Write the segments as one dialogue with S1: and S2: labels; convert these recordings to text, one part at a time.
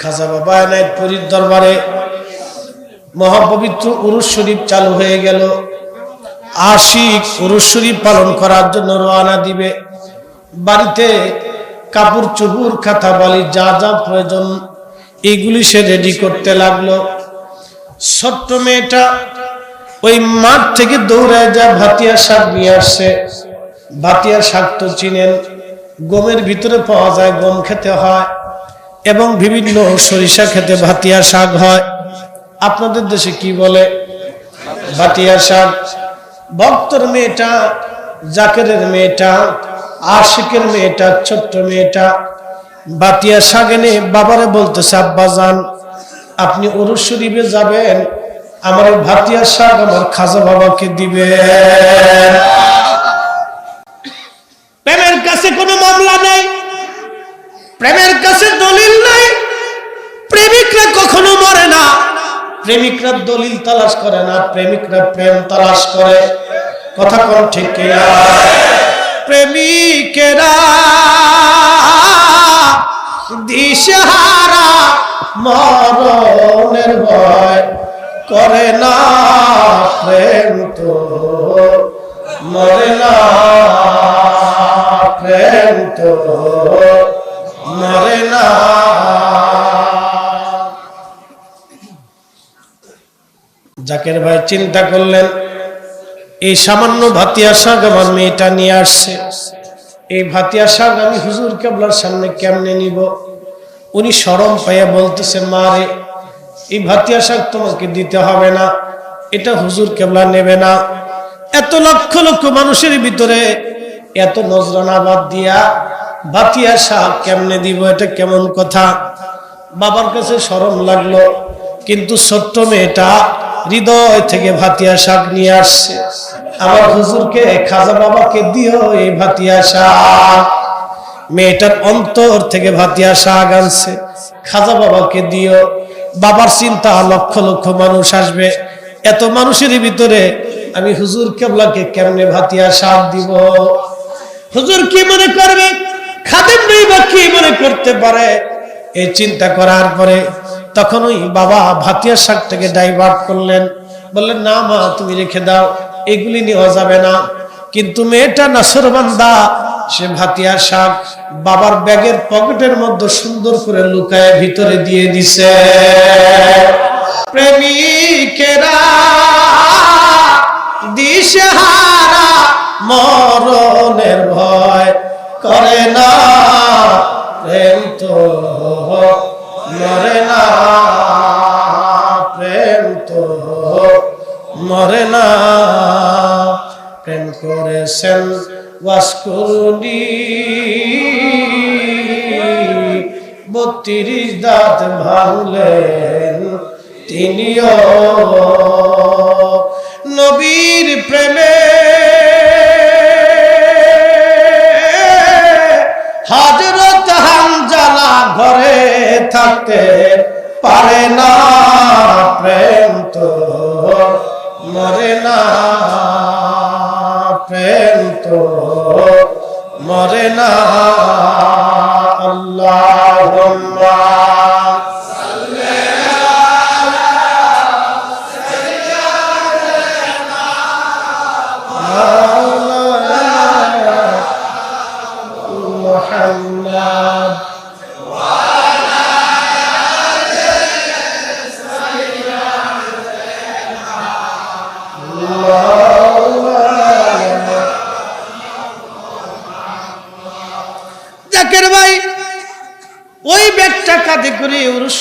S1: খাজা বাবা এনায়তপুরীর দরবারে মহাপবিত্র উরুস শরীফ চালু হয়ে গেল। আশিক উরুস শরীফ পালন করার জন্য রওনা দিবে। বাড়িতে কাপড় চুপুর খাতা বালি যা যা প্রয়োজন, এগুলি সে রেডি করতে লাগল। ছোট্ট মেয়েটা ওই মাঠ থেকে দৌড়ায় যা ভাতিয়া শাক নিয়ে আসছে ভাতিয়া শাক তো চিনেন, গমের ভিতরে পাওয়া যায়, গম খেতে হয়। এবং বিভিন্ন সরিষা খেতে ভাতিয়া শাক হয়। আপনাদের দেশে কি বলে? ভাতিয়া শাক। ভক্তর মেয়েটা, জাকেরের মেয়েটা, আশিকের মেয়েটা, ছোট্ট মেয়েটা। বাতিয়া শাক এনে বাবারে বলতেছে, আব্বা যান আপনি অরুষ শরীফে যাবেন, আমার ভাতিয়া শাক আমার খাজা বাবাকে দিবে প্রেমের কাছে কোনো মামলা নেই। প্রেমের কাছে দলিল নাই, প্রেমিকরা কখনো মরে না। প্রেমিকরা দলিল তালাশ করে না, প্রেমিকরা প্রেম তালাশ করে। কথা কোন ঠিক কিনা? প্রেমিকেরা দিশহারা মরণের ভয় করে না, প্রেম তো মরে না, প্রেম তো জাকের ভাই চিন্তা করলেন, এই সামান্য ভাতিয়া শাক আমার মেয়েটা নিয়ে আসছে। এই ভাতিয়া শাক আমি হুজুর কেবলার সামনে কেমনে নিব? উনি সরম পাইয়া বলতেছে মা রে, এই ভাতিয়া শাক তোমাকে দিতে হবে না, এটা হুজুর কেবলা নেবে না। এত লক্ষ লক্ষ মানুষের ভিতরে এত নজরানা বাদ দিয়া ভাতিয়া শাক কেমনে দিব, এটা কেমন কথা? বাবার কাছে সরম লাগল, কিন্তু ছোট্ট মেয়েটা হৃদয় থেকে ভাতিয়া শাক নিয়ে আসছে। আমার হুজুরকে, খাজা বাবাকে দিও এই ভাতিয়া শাক। মেয়েটার অন্তর থেকে ভাতিয়া শাক আনছে। খাজা বাবাকে দিও। বাবার চিন্তা লক্ষ লক্ষ মানুষ আসবে। এত মানুষের ভিতরে আমি হুজুর কেবলাকে কেমনে ভাতিয়া শাক দিব? হুজুর কি মনে করবে? খাদেম নেই বা কি মনে করতে পারে? এই চিন্তা করার পরে তখন ওই বাবা ভাতিয়া শাকটাকে ডাইভার্ট করলেন। বললেন, না মা, তুমি রেখে দাও, এগুলি নেওয়া যাবে না। কিন্তু মেয়েটা নাসরবান্দা সে ভাতিয়া শাক বাবার ব্যাগের পকেটের মধ্যে সুন্দর করে লুকায় ভিতরে দিয়ে দিছে। প্রেমিকেরা দিশেহারা মরণের ভয় করে না। প্রেম তো মরে না প্রেম তো মরে না। প্রেম করেছেন ওয়াসকুনি বত্রিশ দাঁত ভাঙলেন তিনিও। থাকতে পারে না প্রেম তো মরে না প্রেম তো মরে না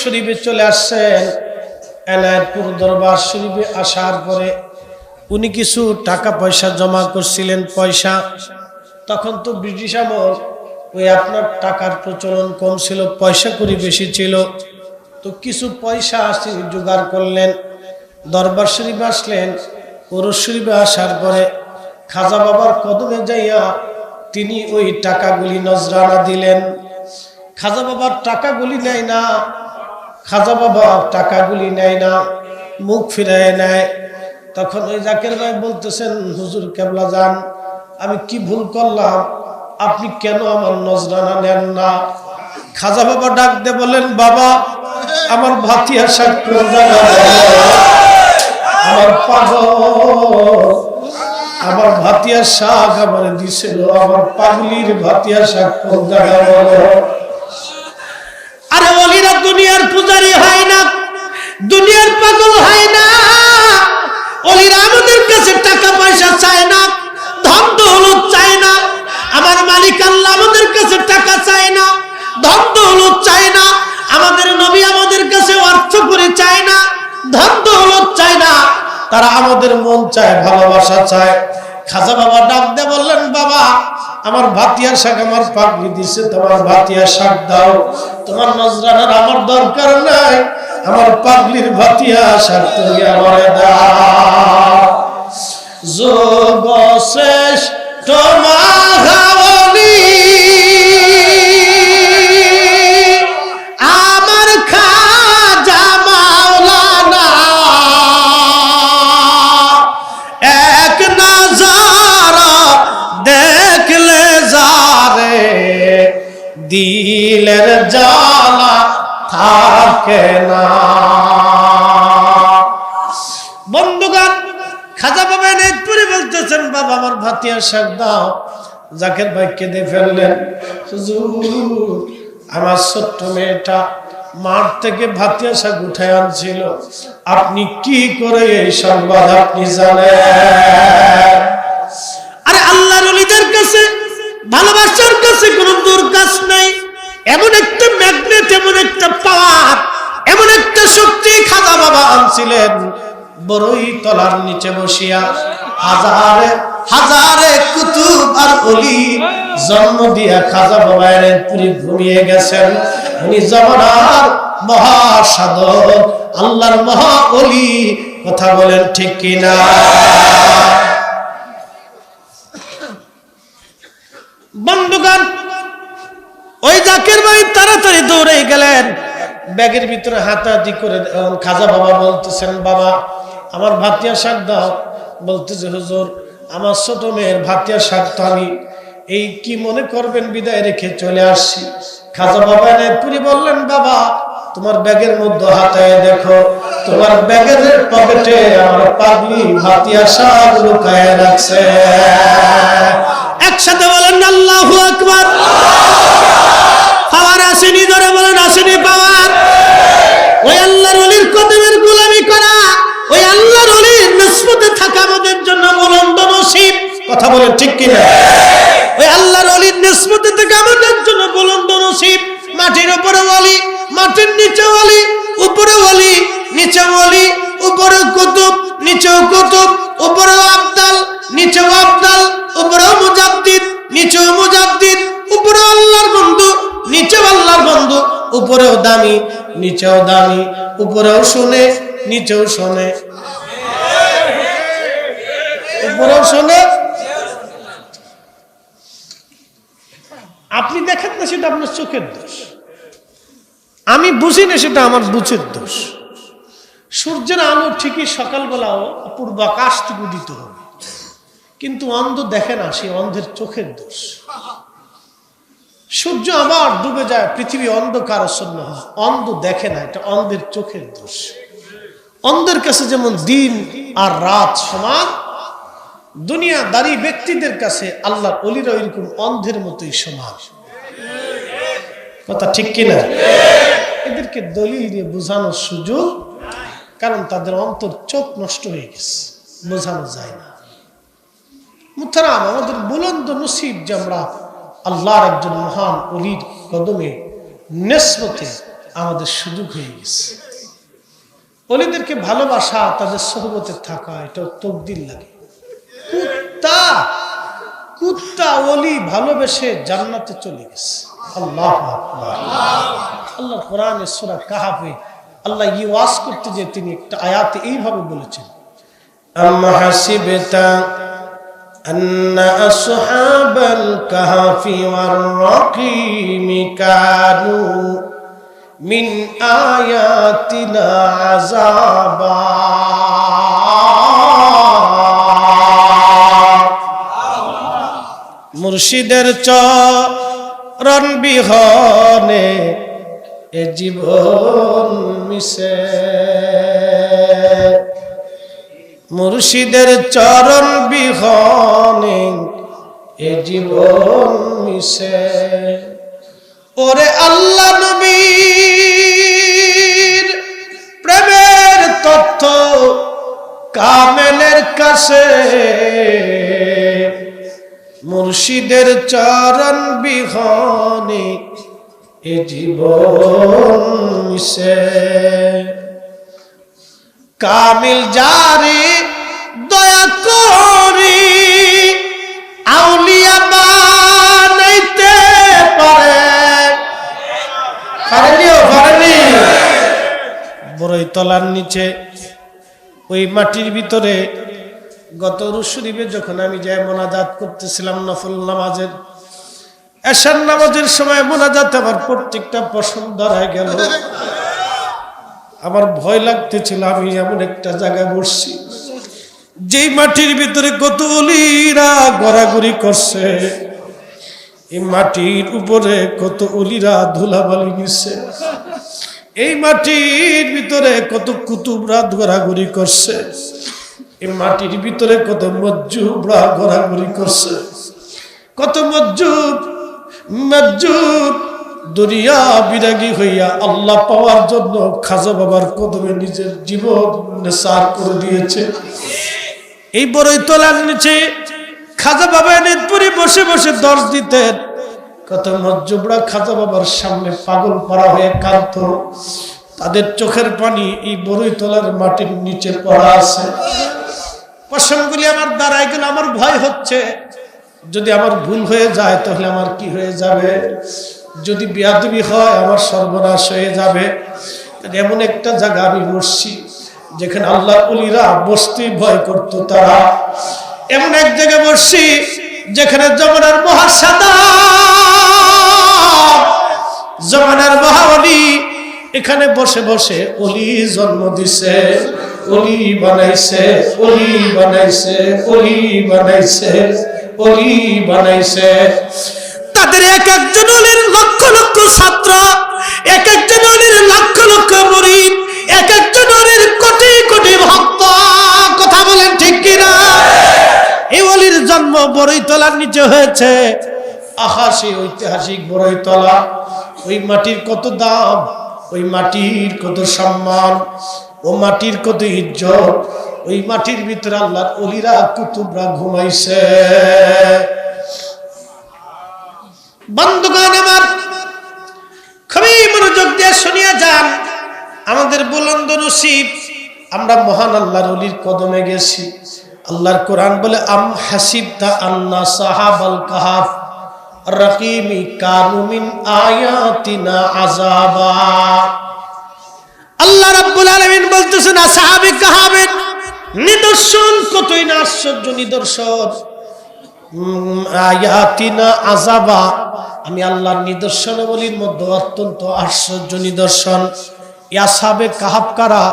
S1: শরীফে চলে আসছেন। এনায়তপুর দরবার শরীফে আসার পরে উনি কিছু টাকা পয়সা জমা করছিলেন, পয়সা। তখন তো ব্রিটিশ আমল ওই আপনার টাকার প্রচলন কম ছিল পয়সা করি বেশি ছিল। তো কিছু পয়সা আসি, জোগাড় করলেন। দরবার শরীফে আসলেন, ওরস শরীফে আসার পরে খাজা বাবার কদমে যাইয়া তিনি ওই টাকাগুলি নজরানা দিলেন। খাজা বাবার টাকাগুলি নেয় না খাজা বাবা টাকাগুলি নেয় না, মুখ ফিরায় নেয়। তখন ওই জাকের ভাই বলতেছেন, হুজুর কেবলা যান, আমি কি ভুল করলাম? আপনি কেন আমার নজরানা নেন না? খাজা বাবা ডাক দে বলেন বাবা, আমার শাক কোন আমার আমার ভাতিয়া শাক আমার দিছিল আমার পাগলির ভাতিয়া শাক কোন আরে অলিরা দুনিয়ার পূজারি হয় না, দুনিয়ার পাগল হয় না। অলিরা আমাদের কাছে টাকা পয়সা চায় না, ধন দৌলত চায় না, আমার মালিক আল্লাহ আমাদের কাছে টাকা চায় না, ধন দৌলত চায় না, আমাদের নবী আমাদের কাছে অর্থ করে চায় না, ধন দৌলত চায় না। তারা আমাদের মন চায়, ভালোবাসা চায়। খাজা বাবা ডাক দে বললেন বাবা আমার ভাতিয়া শাক আমার পাগলি দিছে, তোমার ভাতিয়া শাক দাও। তোমার নজরানার আমার দরকার নাই, আমার পাগলির ভাতিয়া শাক তুমি আমার দাও। যোগ শেষ তোমাহাবলি দিলের জ্বালা থাকে না। বন্ধুগণ, খাজা বাবা নেতপুরি বলতেছেন, বাবা, আমার ভাতিয়া শাক দাও। জাকের ভাই কেঁদে ফেললেন। আমার ছোট্ট মেয়েটা মাঠ থেকে ভাতিয়া শাক উঠে আনছিল। আপনি কি করে এই সংবাদ আপনি জানেন? আরে আল্লাহ নলিদের কাছে ভালোবাসার কাছে কোনো দূর কাজ নাই। এমন একটা ম্যাগনেট এমন একটা পাওয়ার এমন একটা শক্তি খাজা বাবা আনছিলেন। বড়ই তলার নিচে বসিয়া হাজারে হাজারে কুতুব আর অলি জন্ম দিয়া খাজা বাবা পুরি ঘুমিয়ে গেছেন। উনি জমানার মহাসাধক, আল্লাহর মহা অলি, কথা বলেন ঠিক কিনা? বন্ধুগণ, ওই জাকের ভাই তাড়াতাড়ি দৌড়ে গেলেন। ব্যাগের ভিতরে হাতাহাতি করে খাজা বাবা বলতেছেন, বাবা, আমার ভাতিয়া শাক দাও। বলতেছে, হুজুর, আমার ছোট মেয়ের ভাতিয়া শাক তো আমি এই কি মনে করবেন, বিদায় রেখে চলে আসছি? খাজা বাবা পুরি বললেন, বাবা তোমার ব্যাগের মধ্যে হাতায় দেখো। তোমার ব্যাগের পকেটে আমার পাগলি ভাতিয়া শাক লুকায় রাখছে। একসাথে বলেন আল্লাহু আকবার। পাওয়ার আসেনি, ধরে বলেন আসেনি পাওয়ার। ওই আল্লাহর অলির কদমের গোলামি করা, ওই আল্লাহর অলির নিসবতে থাকা আমাদের জন্য বুলন্দ নসিব। কথা বলেন ঠিক কিনা? ওই আল্লাহর অলির নিসবতে থেকে আমাদের জন্য বুলন্দ নসিব। মাটির উপরে অলি মাটির নিচে অলি উপরে অলি নিচে অলি উপরে কুতুব, নিচেও কুতুব, উপরেও আবদাল, নিচেও আবদাল, উপরেও মুজাদ্দিদ, নিচেও মুজাদ্দিদ উপরে আল্লাহর বন্ধু, নিচেও আল্লাহর বন্ধু, উপরেও দামি, নিচেও দামি, উপরেও শুনে, নিচেও শোনে। উপরেও শোনে। আপনি দেখেন না সেটা আপনার চোখের দোষ। আমি বুঝি না সেটা আমার বুঝের দোষ। সূর্যের আলো ঠিকই সকালবেলাও পূর্ব আকাশ থেকে উদিত হবে। কিন্তু অন্ধ দেখে না, সে অন্ধের চোখের দোষ। সূর্য আবার ডুবে যায়, পৃথিবী অন্ধকার অন্ধ দেখে না, এটা অন্ধের চোখের দোষ। অন্ধের কাছে যেমন দিন আর রাত সমান দুনিয়াদারি ব্যক্তিদের কাছে আল্লাহ অলিরা এরকম অন্ধের মতোই সমান। কথা ঠিক কিনা? এদেরকে দলিল দিয়ে বোঝানোর সুযোগ কারণ তাদের অন্তর চোখ নষ্ট হয়ে গেছে, বোঝানো যায় না। মুথারাম আমাদের বুলন্দ নসিব যে আমরা আল্লাহর একজন মহান অলির কদমে নেসমতে আমাদের সুযোগ হয়ে গেছে। অলিদেরকে ভালোবাসা, তাদের সহবতে থাকা, এটা তকদির লাগে। কুত্তা! কুত্তা অলি ভালোবেসে জান্নাতে চলে গেছে আল্লাহ আল্লাহ কোরআন সুরা কাহাফে আল্লাহ ই ওয়াজ করতে যে তিনি একটা আয়াতে এইভাবে বলেছেন আম্মা হাসিবেতা أن أصحاب الكهف والرقيم كانوا من آياتنا عذابا মুর্শিদের চরণ বিহনে এ জীবন মিশে। মুর্শিদের চরণ বিহনে এ জীবন মিশে। ওরে আল্লাহ নবীর প্রেমের তথ্য কামেলের কাছে। মুর্শিদের চরণ বিহনে এ জীবন মিশে কামিল জারি দয়া করি, আউলিয়া বানাইতে পারে। পারেনিও পারেনি বড়ই তলার নিচে, ওই মাটির ভিতরে গত রুশরীফে যখন আমি যাই মোনাজাত করতেছিলাম নফল নামাজের, এশার নামাজের সময় মোনাজাত আমার প্রত্যেকটা পছন্দ হয়ে গেল। আমার ভয় লাগতেছিল, আমি এমন একটা জায়গায় বসছি, যেই মাটির ভিতরে কত অলিরা গড়াগড়ি করছে, এই মাটির উপরে কত অলিরা ধুলাবালি নিচ্ছে, এই মাটির ভিতরে কত কুতুবরা ঘোরাঘুরি করছে। এই মাটির ভিতরে কত মজ্জুবরা ঘোরাঘুরি করছে। কত মজ্জুব মজ্জুব, দুনিয়া বিরাগী হইয়া আল্লাহ পাওয়ার জন্য খাজা বাবার কদমে নিজের জীবন নেশার করে দিয়েছে। এই বড়ই তোলার নিচে খাজা বাবা নেতপুরি বসে বসে দর্শ দিতেন। কত মজ্জুবরা খাজা বাবার সামনে পাগল পাড়া হয়ে কাঁদত। তাদের চোখের পানি এই বড়ই তোলার মাটির নিচে পড়া আছে। পশমগুলি আমার দাঁড়ায় গেলে আমার ভয় হচ্ছে। যদি আমার ভুল হয়ে যায়, তাহলে আমার কি হয়ে যাবে? যদি বিয়াদবি হয়, আমার সর্বনাশ হয়ে যাবে। এমন একটা জায়গা আমি বসছি, যেখানে আল্লাহ উলিরা বসতে ভয় করত তারা। এমন এক জায়গায় বসছি, যেখানে জমানার মহাসাদা, জমানার মহাবলী এখানে বসে বসে অলি জন্ম দিছে, অলি বানাইছে অলি বানাইছে অলি বানাইছে অলি বানাইছে। তাদের এক একজন অলির লক্ষ লক্ষ ছাত্র, এক একজন অলির লক্ষ লক্ষ মরিদ, এক একজন অলির কোটি কোটি ভক্ত। কথা বলেন ঠিক কিনা? এই অলির জন্ম বড়ই তলার নিচে হয়েছে আহা ঐতিহাসিক বড়ই তলা। ওই মাটির কত দাম? ওই মাটির কত সম্মান, ও মাটির কত ইজ্জত, ওই মাটির ভিতরে আল্লাহর অলিরা, কুতুবরা ঘুমাইছে। খুবই মনোযোগ দিয়ে শুনিয়া যান, আমাদের আমরা মহান আল্লাহর অলির কদমে গেছি। আল্লাহর কোরআন বলে, আম হাসিবতা আন্না সাহাবাল কাহাফ। রাকিমি কানুমিন আয়াতিনা আযাবা। আল্লাহ রাব্বুল আলামিন বলতেছেন আসহাবে কাহাবের নিদর্শন কতই না আশ্চর্য নিদর্শন। আয়াতিনা আযাবা। আমি আল্লাহর নিদর্শনাবলীর মধ্যে অত্যন্ত আশ্চর্য নিদর্শন। ইয়াসাবে কাহাব কারা?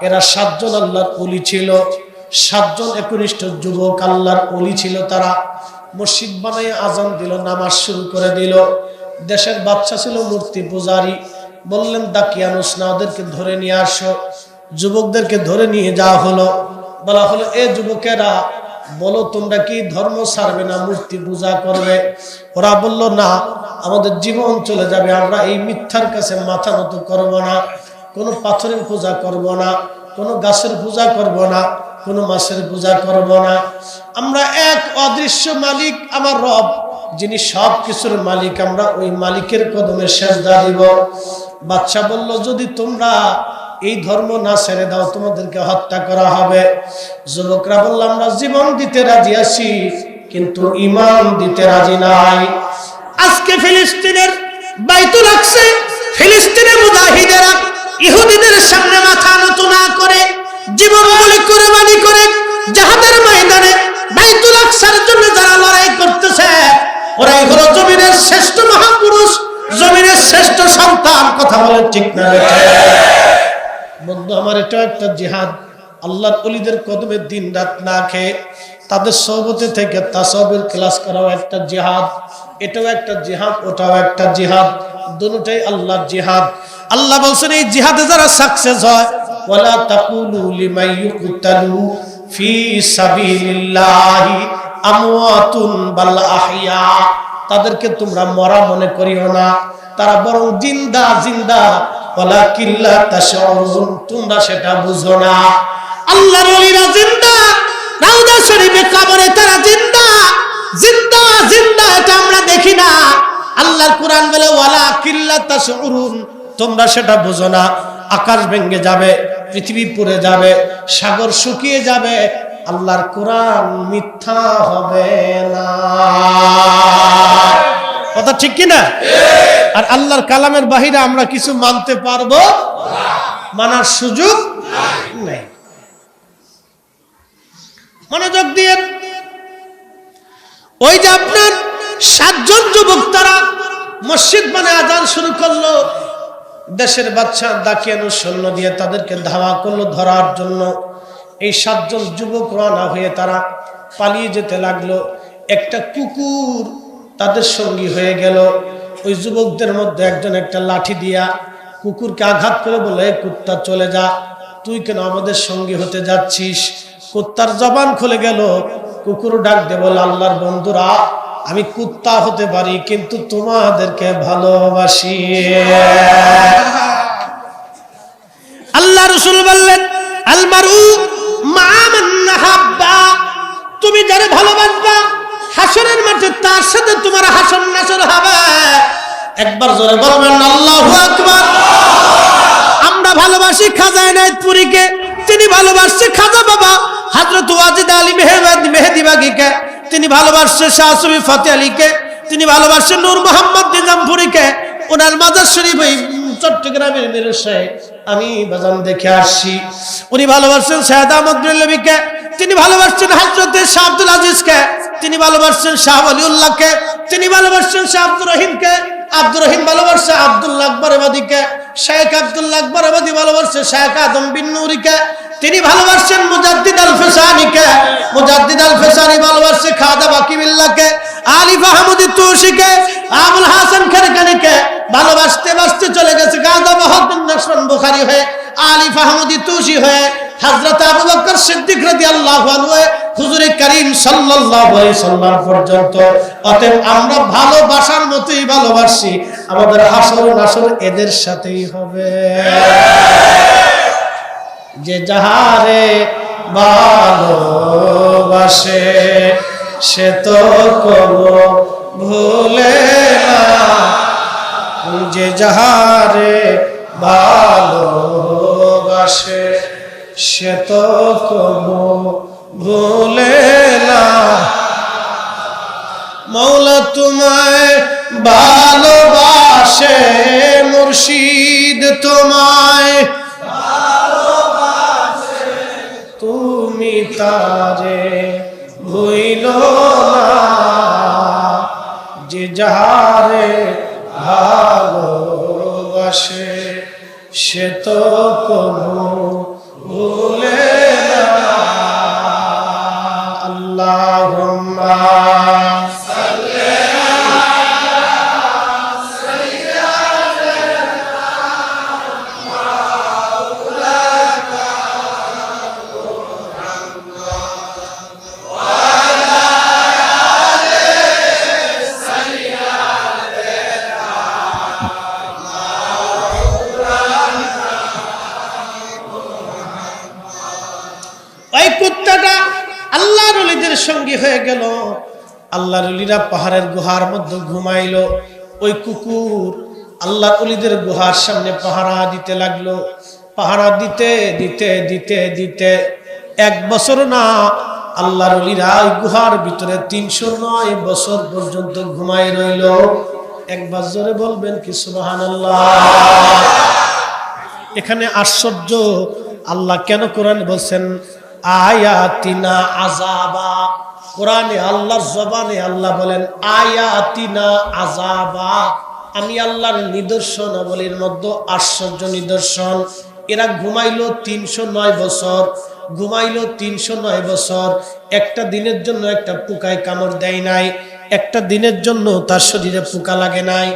S1: এরা সাতজন আল্লাহর অলি ছিল। সাতজন একনিষ্ঠ যুবক আল্লাহর অলি ছিল তারা। মসজিদ বানাই আজান দিল, নামাজ শুরু করে দিল। দেশের বাচ্চা ছিল মূর্তি পূজারি। বললেন দাকিয়ানুস না, ওদেরকে ধরে নিয়ে আসো। যুবকদেরকে ধরে নিয়ে যাওয়া হলো। বলা হলো, এ যুবকেরা, বলো তোমরা কি ধর্ম ছাড়বে না, মূর্তি পূজা করবে? ওরা বলল, না, আমাদের জীবন চলে যাবে, আমরা এই মিথ্যার কাছে মাথা মতো করব না। কোনো পাথরের পূজা করব না, কোনো গাছের পূজা করব না। কোনো মাছের পূজা করব না। আমরা এক অদৃশ্য মালিক, আমার রব, যিনি সব কিছুর মালিক। আমরা ওই মালিকের কদমে সেজদা দিব। বাচ্চা বলল, যদি তোমরা এই ধর্ম না ছেড়ে দাও, তোমাদেরকে হত্যা করা হবে। যুবকরা বলল, আমরা জীবন দিতে রাজি আছি, কিন্তু ইমান দিতে রাজি নাই। আজকে ফিলিস্তিনের বাইতুল আকসে, ফিলিস্তিনের মুজাহিদেরা ইহুদিদের সামনে মাথা নত না করে জীবন বলি কোরবানি করে জাহাদের ময়দানে বাইতুল আকসার জন্য যারা লড়াই করতেছে, ওরাই হলো জমিনের শ্রেষ্ঠ মহাপুরুষ, জমিনের শ্রেষ্ঠ সন্তান। কথা বলেন ঠিক না? বন্ধু, আমার এটা একটা জিহাদ। আল্লাহর অলিদের কদমে দিন রাত না খেয়ে তাদের সহবতে থেকে তাসবের ক্লাস করাও একটা জিহাদ। এটাও একটা জিহাদ, ওটাও একটা জিহাদ। দুটোটাই আল্লাহর জিহাদ। আল্লাহ বলছেন, এই জিহাদে যারা সাকসেস হয় ওয়ালা তাকুলু লিমান ইউকতালু ফি সাবিলিল্লাহি আমওয়াতুন বাল আহইয়া। তাদেরকে তোমরা মরা মনে করিও না। তারা বরং জিন্দা জিন্দা ওয়ালা কিল্লা তাশউরুন, তোমরা সেটা বুঝো না। আল্লাহর ওলিরা জিন্দা, রাউদা শরীফে কবরে তারা জিন্দা। জিন্দা জিন্দা এটা আমরা দেখি না। আল্লাহর কোরআন বলে ওয়ালা কিল্লা তাশউরুন তোমরা সেটা বুঝো না। আকাশ ভেঙে যাবে, পৃথিবী পুড়ে যাবে, সাগর শুকিয়ে যাবে, আল্লাহর কোরআন মিথ্যা হবে না। কথা ঠিক কি না? আর আল্লাহর কালামের বাহিরে আমরা কিছু মানতে পারব? মানার সুযোগ নেই। মনোযোগ দিয়ে। ওই যে আপনার সাতজন যুবক, তারা মসজিদ মানে আজান শুরু করল। দেশের বাচ্চা দাকিয়ানো সৈন্য দিয়ে তাদেরকে ধাওয়া করল ধরার জন্য। এই সাতজন যুবক রওনা হয়ে তারা পালিয়ে যেতে লাগল। একটা কুকুর তাদের সঙ্গী হয়ে গেল। ওই যুবকদের মধ্যে একজন একটা লাঠি দিয়া কুকুরকে আঘাত করে বলে কুত্তা, চলে যা। তুই কেন আমাদের সঙ্গী হতে যাচ্ছিস? কুত্তার জবান খুলে গেল। কুকুর ডাক দে বলে আল্লাহর বন্ধুরা আমি কুত্তা হতে পারি, কিন্তু তোমাদেরকে ভালোবাসি। আল্লাহ রসুল বললেন আলমারু তুমি যারা ভালোবাসবা হাসনের মাঠে তার সাথে তোমার হাসন নাসর হবে। একবার জোরে বলবেন, আল্লাহ আকবার। আমরা ভালোবাসি খাজা এনায়তপুরীকে, তিনি ভালোবাসছে খাজা বাবা, হজরত ওয়াজিদ আলী মেহেদি বাগিকে তিনি ভালোবাসছে শাহসুবি ফতে আলীকে, তিনি ভালোবাসছেন নূর মোহাম্মদ নিজামপুরীকে, ওনার মাজার শরীফ ওই চট্টগ্রামের মিরসায় আমি বাজান দেখে আসছি। উনি ভালোবাসছেন সৈয়দ আহমদ বিল্লবীকে তিনি ভালোবাসছেন হজরতের শাহ আব্দুল আজিজকে, তিনি ভালোবাসছেন শাহ আলিউল্লাহকে তিনি ভালোবাসছেন শাহ আব্দুর রহিমকে আব্দুর রহিম ভালোবাসছে আব্দুল্লাহ আকবর আবাদীকে শেখ আব্দুল্লাহ আকবর আবাদী ভালোবাসছে শেখ আদম বিন নুরিকে। তিনি ভালোবাসছেন মুজাদ্দিদ আল ফেসানিকে মুজাদ্দিদ আল ফেসানি ভালোবাসছে খাদা বাকিবিল্লাহকে আলিফ আহমদি তুষিকে আবুল হাসান খানকানিকে। ভালোবাসতে বাসতে চলে গেছে বাহাদুর নসরন বুখারী হয়ে আলিফ আহমদি তুষি হয়ে, হযরত আবু বকর সিদ্দিক রাদিয়াল্লাহু আনহু হুজুর করিম সাল্লাল্লাহু আলাইহি সাল্লাম পর্যন্ত, অতএব আমরা ভালোবাসার মতোই ভালোবাসি, আমাদের হাসর নাসর এদের সাথেই হবে। যে যাহারে ভালোবাসে, সে তো কোনো ভুলে না। যে যাহারে ভালোবাসে, সে তো কোনো ভুলে না। মৌলা তোমায় ভালোবাসে, মুর্শিদ তোমায় তুমি তারে ভুইল না। যে যাহারে ভালোবাসে, সে তো কোনো হয়ে গেল। আল্লাহ রলিরা পাহাড়ের গুহার মধ্যে ঘুমাইলো। ওই কুকুর আল্লাহ অলিদের গুহার সামনে পাহারা দিতে লাগল। পাহারা দিতে দিতে দিতে দিতে এক বছর না আল্লাহর অলিরা ওই গুহার ভিতরে তিনশো নয় বছর পর্যন্ত ঘুমাই রইল। একবার জোরে বলবেন কি সুবাহান এখানে আশ্চর্য। আল্লাহ কেন কোরআন বলছেন, আয়াতিনা আজাবা কোরআনে, আল্লাহর জবানে আল্লাহ বলেন, আয়াতিনা আজাবা আমি আল্লাহর নিদর্শন বলির মধ্যে আশ্চর্য নিদর্শন। এরা ঘুমাইলো তিনশো নয় বছর, ঘুমাইলো তিনশো নয় বছর। একটা দিনের জন্য একটা পোকায় কামড় দেয় নাই, একটা দিনের জন্য তার শরীরে পোকা লাগে নাই,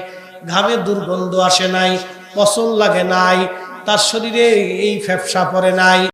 S1: ঘামে দুর্গন্ধ আসে নাই পছন্দ লাগে নাই, তার শরীরে এই ফ্যাপসা পড়ে নাই।